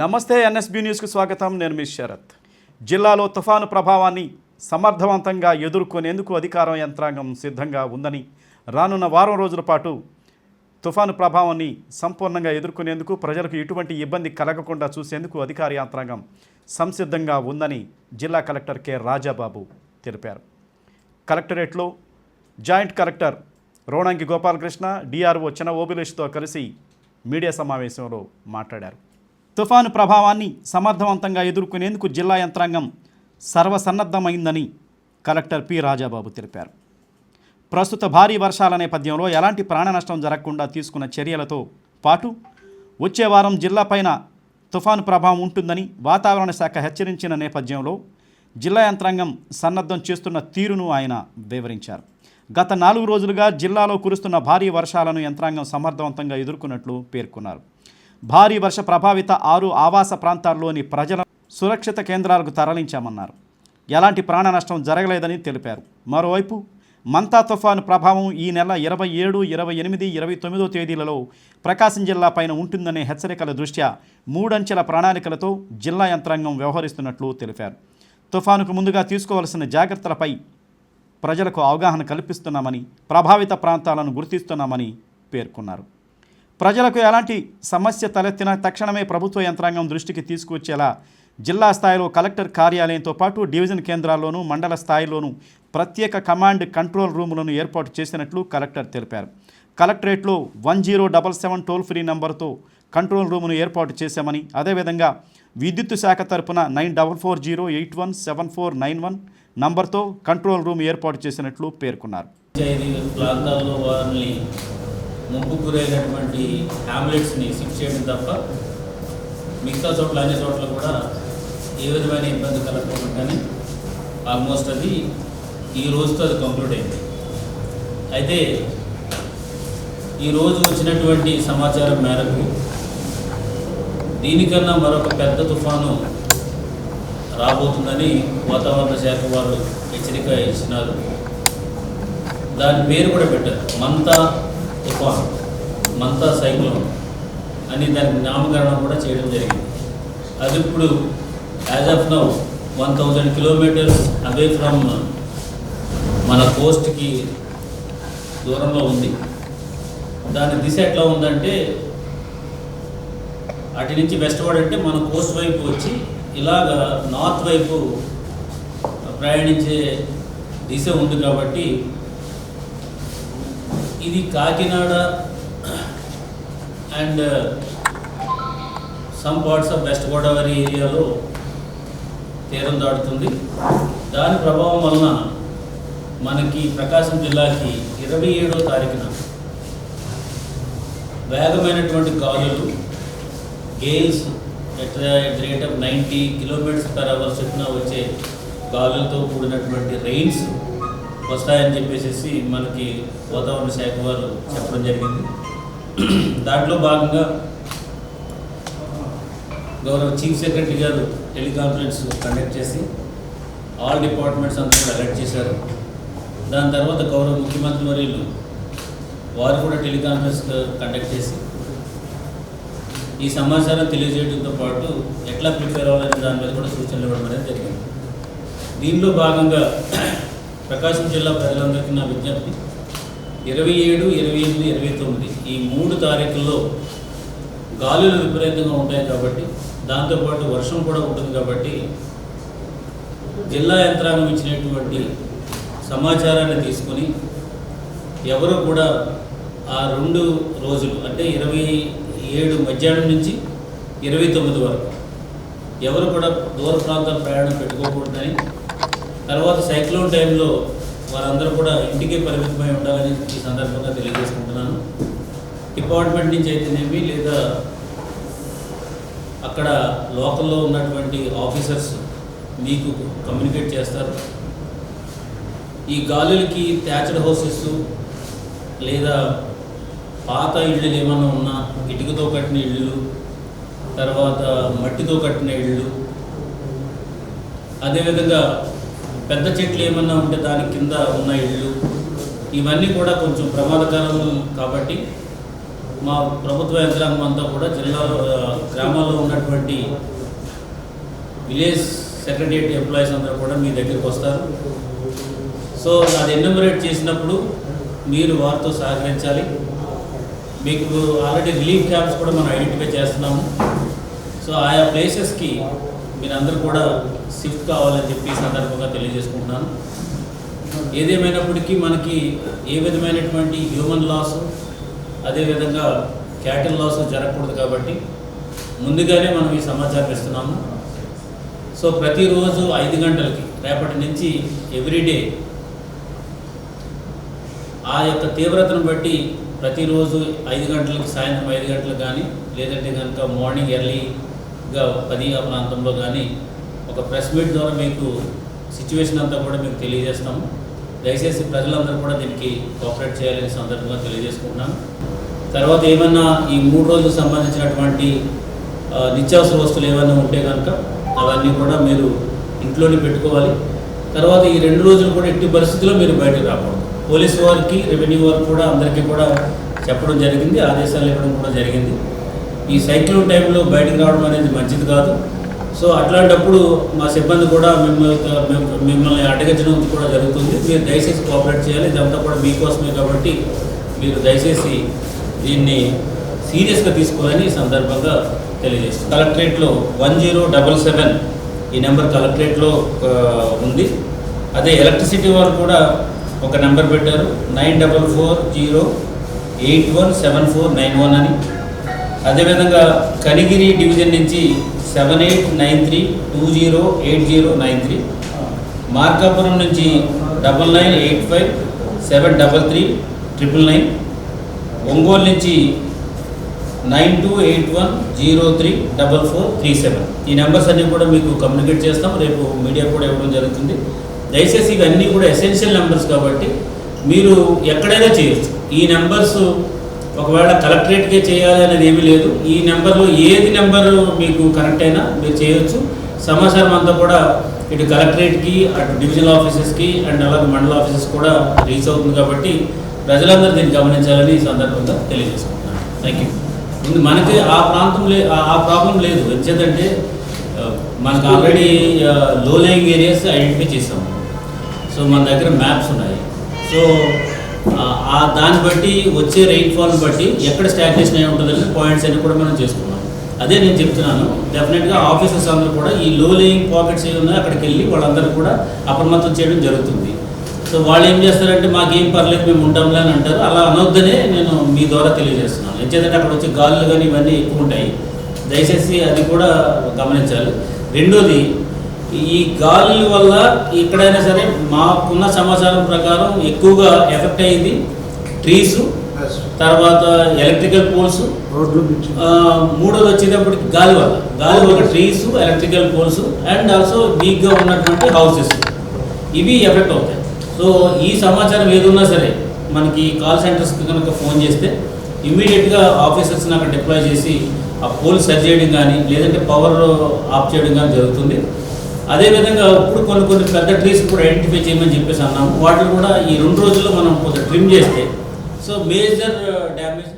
నమస్తే ఎన్ఎస్బి న్యూస్కు స్వాగతం. నేను మీ శరత్. జిల్లాలో తుఫాను ప్రభావాన్ని సమర్థవంతంగా ఎదుర్కొనేందుకు అధికారం యంత్రాంగం సిద్ధంగా ఉందని రానున్న వారం రోజుల పాటు తుఫాను ప్రభావాన్ని సంపూర్ణంగా ఎదుర్కొనేందుకు ప్రజలకు ఎటువంటి ఇబ్బంది కలగకుండా చూసేందుకు అధికార యంత్రాంగం సంసిద్ధంగా ఉందని జిల్లా కలెక్టర్ కె. రాజాబాబు తెలిపారు. కలెక్టరేట్లో joint collector Ronangi Gopalakrishna DRO Chinna ఓబిలేష్తో కలిసి మీడియా సమావేశంలో మాట్లాడారు. తుఫాను ప్రభావాన్ని సమర్థవంతంగా ఎదుర్కొనేందుకు జిల్లా యంత్రాంగం సర్వసన్నద్ధమైందని కలెక్టర్ పి రాజాబాబు తెలిపారు. ప్రస్తుత భారీ వర్షాల నేపథ్యంలో ఎలాంటి ప్రాణ నష్టం జరగకుండా తీసుకున్న చర్యలతో పాటు వచ్చే వారం జిల్లాపైన తుఫాను ప్రభావం ఉంటుందని వాతావరణ శాఖ హెచ్చరించిన నేపథ్యంలో జిల్లా యంత్రాంగం సన్నద్ధం చేస్తున్న తీరును ఆయన వివరించారు. గత నాలుగు రోజులుగా జిల్లాలో కురుస్తున్న భారీ వర్షాలను యంత్రాంగం సమర్థవంతంగా ఎదుర్కొన్నట్లు పేర్కొన్నారు. భారీ వర్ష ప్రభావిత ఆరు ఆవాస ప్రాంతాల్లోని ప్రజల సురక్షిత కేంద్రాలకు తరలించామన్నారు. ఎలాంటి ప్రాణ నష్టం జరగలేదని తెలిపారు. మరోవైపు మంతా తుఫాను ప్రభావం ఈ నెల ఇరవై ఏడు ఇరవై ఎనిమిది ఇరవై తొమ్మిదో తేదీలలో ప్రకాశం జిల్లా పైన ఉంటుందనే హెచ్చరికల దృష్ట్యా మూడంచెల ప్రణాళికలతో జిల్లా యంత్రాంగం వ్యవహరిస్తున్నట్లు తెలిపారు. తుఫానుకు ముందుగా తీసుకోవాల్సిన జాగ్రత్తలపై ప్రజలకు అవగాహన కల్పిస్తున్నామని ప్రభావిత ప్రాంతాలను గుర్తిస్తున్నామని పేర్కొన్నారు. ప్రజలకు ఎలాంటి సమస్య తలెత్తినా తక్షణమే ప్రభుత్వ యంత్రాంగం దృష్టికి తీసుకువచ్చేలా జిల్లా స్థాయిలో కలెక్టర్ కార్యాలయంతో పాటు డివిజన్ కేంద్రాల్లోనూ మండల స్థాయిలోనూ ప్రత్యేక కమాండ్ కంట్రోల్ రూములను ఏర్పాటు చేసినట్లు కలెక్టర్ తెలిపారు. కలెక్టరేట్లో one zero double seven toll free నంబర్తో కంట్రోల్ రూమును ఏర్పాటు చేశామని అదేవిధంగా విద్యుత్ శాఖ తరపున nine double four zero eight one seven four nine one నంబర్తో కంట్రోల్ రూమ్ ఏర్పాటు చేసినట్లు పేర్కొన్నారు. ముంపు గురైనటువంటి హ్యామ్లెట్స్ని షిఫ్ట్ చేయడం తప్ప మిగతా చోట్ల అన్ని చోట్ల కూడా ఏ విధమైన ఇబ్బంది కలగకుండానే ఆల్మోస్ట్ అది ఈ రోజుతో అది కంప్లీట్ అయింది. అయితే ఈ రోజు వచ్చినటువంటి సమాచారం మేరకు దీనికన్నా మరొక పెద్ద తుఫాను రాబోతుందని వాతావరణ శాఖ వాళ్ళు హెచ్చరిక ఇచ్చినారు. దాని పేరు కూడా పెట్టారు. మంతా తుఫాన్ మంతా సైక్లోన్ అని దానికి నామకరణం కూడా చేయడం జరిగింది. అది ఇప్పుడు as of now one thousand kilometers away from మన కోస్ట్కి దూరంలో ఉంది. దాని దిశ ఎట్లా ఉందంటే అటు నుంచి వెస్ట్వర్డ్ అంటే మన కోస్ట్ వైపు వచ్చి ఇలాగ నార్త్ వైపు ప్రయాణించే దిశ ఉంది కాబట్టి ఇది Kakinada and some parts of west Godavari ఏరియాలో తీరం దాటుతుంది. దాని ప్రభావం వలన మనకి ప్రకాశం జిల్లాకి ఇరవై ఏడో తారీఖున వేగమైనటువంటి గాలులు gales at the rate of ninety kilometers per hour చొప్పున వచ్చే గాలులతో కూడినటువంటి రెయిన్స్ వస్తాయని చెప్పేసి మనకి వాతావరణ శాఖ వారు చెప్పడం జరిగింది. దాంట్లో భాగంగా గౌరవ చీఫ్ సెక్రటరీ గారు టెలికాన్ఫరెన్స్ కండక్ట్ చేసి ఆల్ డిపార్ట్మెంట్స్ అంతా కూడా అలర్ట్ చేశారు. దాని తర్వాత గౌరవ ముఖ్యమంత్రి వర్యులు వారు కూడా టెలికాన్ఫరెన్స్ కండక్ట్ చేసి ఈ సమాచారం తెలియజేయడంతో పాటు ఎట్లా ప్రిపేర్ అవ్వాలనే దాని మీద కూడా సూచనలు ఇవ్వడం అనేది జరిగింది. దీనిలో భాగంగా ప్రకాశం జిల్లా ప్రజలందరికీ నా విజ్ఞప్తి. ఇరవై ఏడు ఇరవై ఎనిమిది ఇరవై తొమ్మిది ఈ మూడు తారీఖుల్లో గాలులు విపరీతంగా ఉంటాయి కాబట్టి దాంతోపాటు వర్షం కూడా ఉంటుంది కాబట్టి జిల్లా యంత్రాంగం ఇచ్చినటువంటి సమాచారాన్ని తీసుకొని ఎవరు కూడా ఆ రెండు రోజులు అంటే ఇరవై ఏడు మధ్యాహ్నం నుంచి ఇరవై తొమ్మిది వరకు ఎవరు కూడా దూర ప్రాంతాల ప్రయాణం పెట్టుకోకూడదని తర్వాత సైక్లోన్ టైంలో వారందరూ కూడా ఇంటికే పరిమితమై ఉండాలని ఈ సందర్భంగా తెలియజేసుకుంటున్నాను. డిపార్ట్మెంట్ నుంచి అయితేనేమి లేదా అక్కడ లోకల్లో ఉన్నటువంటి ఆఫీసర్స్ మీకు కమ్యూనికేట్ చేస్తారు. ఈ గాలులకి థ్యాచ్డ్ హౌసెస్ లేదా పాత ఇళ్ళు ఏమైనా ఉన్నా ఇటుకతో కట్టిన ఇళ్ళు తర్వాత మట్టితో కట్టిన ఇళ్ళు. అదేవిధంగా పెద్ద చెట్లు ఏమన్నా ఉంటే దాని కింద ఉన్న ఇళ్ళు ఇవన్నీ కూడా కొంచెం ప్రమాదకరం కాబట్టి మా ప్రభుత్వ యంత్రాంగం అంతా కూడా జిల్లాలో గ్రామాల్లో ఉన్నటువంటి విలేజ్ సెక్రటరియట్ ఎంప్లాయీస్ అందరూ కూడా మీ దగ్గరికి వస్తారు. సో అది ఎన్యూమరేట్ చేసినప్పుడు మీరు వారితో సహకరించాలి. మీకు ఆల్రెడీ రిలీఫ్ క్యాంప్స్ కూడా మనం ఐడెంటిఫై చేస్తున్నాము. సో ఆయా ప్లేసెస్కి మీరందరూ కూడా షిఫ్ట్ కావాలని చెప్పి సందర్భంగా తెలియజేసుకుంటున్నాను. ఏదేమైనప్పటికీ మనకి ఏ విధమైనటువంటి హ్యూమన్ లాస్ అదేవిధంగా క్యాటిల్ లాస్ జరగకూడదు కాబట్టి ముందుగానే మనం ఈ సమాచారం ఇస్తున్నాము. సో ప్రతిరోజు ఐదు గంటలకి రేపటి నుంచి ఎవ్రీడే ఆ యొక్క తీవ్రతను బట్టి ప్రతిరోజు ఐదు గంటలకు సాయంత్రం ఐదు గంటలకు కానీ లేదంటే కనుక మార్నింగ్ ఎర్లీ పది ఆ ప్రాంతంలో కానీ ఒక ప్రెస్ మీట్ ద్వారా మీకు సిచ్యువేషన్ అంతా కూడా మీకు తెలియజేస్తాము. దయచేసి ప్రజలందరూ కూడా దీనికి కోఆపరేట్ చేయాలని సందర్భంగా తెలియజేసుకుంటున్నాను. తర్వాత ఏమన్నా ఈ మూడు రోజులకు సంబంధించినటువంటి నిత్యావసర వస్తువులు ఏమైనా ఉంటే కనుక అవన్నీ కూడా మీరు ఇంట్లోనే పెట్టుకోవాలి. తర్వాత ఈ రెండు రోజులు కూడా ఎట్టి పరిస్థితుల్లో మీరు బయటకు రాకూడదు. పోలీసు వారికి రెవెన్యూ వారికి కూడా అందరికీ కూడా చెప్పడం జరిగింది ఆదేశాలు ఇవ్వడం కూడా జరిగింది. ఈ సైక్లోన్ టైంలో బయటకు రావడం అనేది మంచిది కాదు. సో అట్లాంటప్పుడు మా సిబ్బంది కూడా మిమ్మల్ని మిమ్మల్ని అడగచ్చడం కూడా జరుగుతుంది. మీరు దయచేసి కోఆపరేట్ చేయాలి. ఇదంతా కూడా మీకోసమే కాబట్టి మీరు దయచేసి దీన్ని సీరియస్గా తీసుకోవాలని ఈ సందర్భంగా తెలియజేస్తుంది కలెక్టరేట్లో వన్ జీరో డబల్ సెవెన్ ఈ నెంబర్ కలెక్టరేట్లో ఉంది. అదే ఎలక్ట్రిసిటీ వారు కూడా ఒక నెంబర్ పెట్టారు. Nine double four zero eight one seven four nine one అని. అదేవిధంగా కనిగిరి డివిజన్ నుంచి seven eight nine three two zero eight zero nine three Markapuram నుంచి double nine eight five seven double three triple nine Ongole నుంచి nine two eight one zero three double four three seven. ఈ numbers అన్నీ కూడా మీకు communicate చేస్తాం. రేపు media కూడా ఇవ్వడం జరుగుతుంది. దయచేసి ఇవన్నీ కూడా ఎసెన్షియల్ నెంబర్స్ కాబట్టి మీరు ఎక్కడైనా చేయొచ్చు. ఈ నెంబర్స్ ఒకవేళ కలెక్టరేట్కే చేయాలి అనేది ఏమీ లేదు. ఈ నెంబర్లో ఏది నెంబర్ మీకు కరెక్ట్ అయినా మీరు చేయొచ్చు. సమాచారం అంతా కూడా ఇటు కలెక్టరేట్కి అటు డివిజనల్ ఆఫీసెస్కి అండ్ అలాగే మండల ఆఫీసెస్ కూడా రీచ్ అవుతుంది కాబట్టి ప్రజలందరూ దీన్ని గమనించాలని ఈ సందర్భంగా తెలియజేసుకుంటున్నాను. థ్యాంక్ యూ ముందు మనకి ఆ ప్రాంతం లే ఆ- ప్రాబ్లం లేదు. వచ్చేదంటే మనకు already low lying areas identify చేసాము సో మన దగ్గర మ్యాప్స్ ఉన్నాయి. సో ఆ- దాన్ని బట్టి వచ్చే రెయిన్ఫాల్ బట్టి ఎక్కడ స్టాగ్నేషన్ అయి ఉంటుందని పాయింట్స్ అన్ని కూడా మనం చేసుకున్నాం. అదే నేను చెప్తున్నాను డెఫినెట్గా ఆఫీసర్స్ అందరూ కూడా ఈ లో లేయింగ్ పాకెట్స్ ఏమి ఉన్నాయో అక్కడికి వెళ్ళి వాళ్ళందరూ కూడా అప్రమత్తం చేయడం జరుగుతుంది. సో వాళ్ళు ఏం చేస్తారంటే మాకేం పర్లేదు మేము ఉంటాంలే అని అంటారు. అలా అనొద్దనే నేను మీ ద్వారా తెలియజేస్తున్నాను. ఎందుకంటే అక్కడ వచ్చే గాలులు కానీ ఇవన్నీ ఎక్కువ ఉంటాయి. దయచేసి అది కూడా గమనించాలి. రెండోది ఈ గాలుల వల్ల ఎక్కడైనా సరే మాకున్న సమాచారం ప్రకారం ఎక్కువగా ఎఫెక్ట్ అయ్యింది. ట్రీస్ తర్వాత ఎలక్ట్రికల్ పోల్స్ రోడ్లు మూడోది వచ్చేటప్పటికి గాలి వల్ల. గాలి వల్ల trees electrical poles and also వీక్గా ఉన్నటువంటి హౌసెస్ ఇవి ఎఫెక్ట్ అవుతాయి. సో ఈ సమాచారం ఏదున్నా సరే మనకి కాల్ సెంటర్స్కి కనుక ఫోన్ చేస్తే ఇమ్మీడియట్గా ఆఫీసర్స్ని అక్కడ డిప్లాయ్ చేసి ఆ పోల్ సరి చేయడం కానీ లేదంటే పవర్ ఆఫ్ చేయడం కానీ జరుగుతుంది. అదేవిధంగా ఇప్పుడు కొన్ని కొన్ని పెద్ద ట్రీస్ కూడా ఐడెంటిఫై చేయమని చెప్పేసి అన్నాము. వాటిని కూడా ఈ రెండు రోజుల్లో మనం కొంచెం ట్రిమ్ చేస్తే సో మేజర్ డ్యామేజ్